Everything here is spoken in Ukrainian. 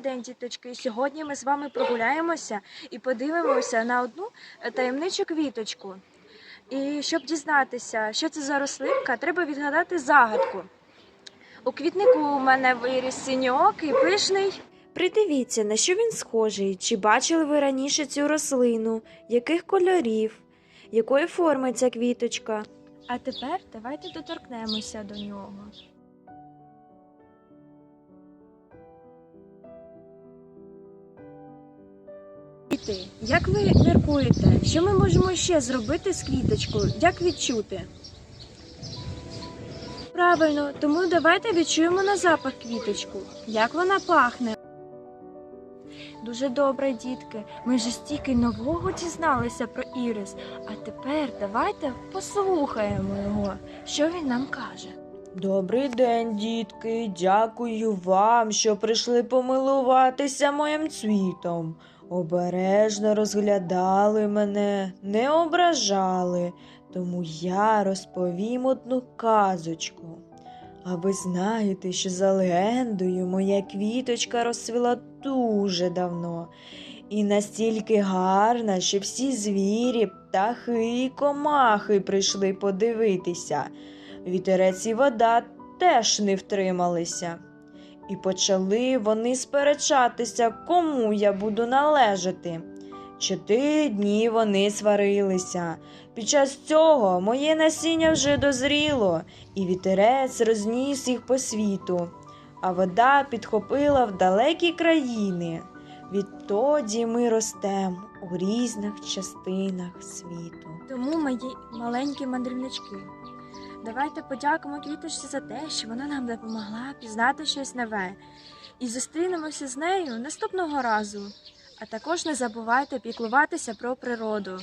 день, діточки. Сьогодні ми з вами прогуляємося і подивимося на одну е, таємничу квіточку. І щоб дізнатися, що це за рослинка, треба відгадати загадку. У квітнику у мене виріс синьоокий, пишний. Придивіться, на що він схожий, чи бачили ви раніше цю рослину, яких кольорів, якої форми ця квіточка. А тепер давайте доторкнемося до нього. Діти, як ви міркуєте, що ми можемо ще зробити з квіточкою? Як відчути? Правильно, тому давайте відчуємо на запах квіточку. Як вона пахне? Дуже добре, дітки. Ми вже стільки нового дізналися про Ірис. А тепер давайте послухаємо його, що він нам каже. Добрий день, дітки. Дякую вам, що прийшли помилуватися моїм цвітом. Обережно розглядали мене, не ображали, тому я розповім одну казочку. А ви знаєте, що за легендою моя квіточка розцвіла дуже давно і настільки гарна, що всі звірі, птахи і комахи прийшли подивитися. Вітерець і вода теж не втрималися. І почали вони сперечатися, кому я буду належати. Чотири дні вони сварилися. Під час цього моє насіння вже дозріло, і вітерець розніс їх по світу, а вода підхопила в далекі країни. Відтоді ми ростемо у різних частинах світу. Тому мої маленькі мандрівнички. Давайте подякуємо квіточці за те, що вона нам допомогла пізнати щось нове. І зустрінемося з нею наступного разу. А також не забувайте піклуватися про природу.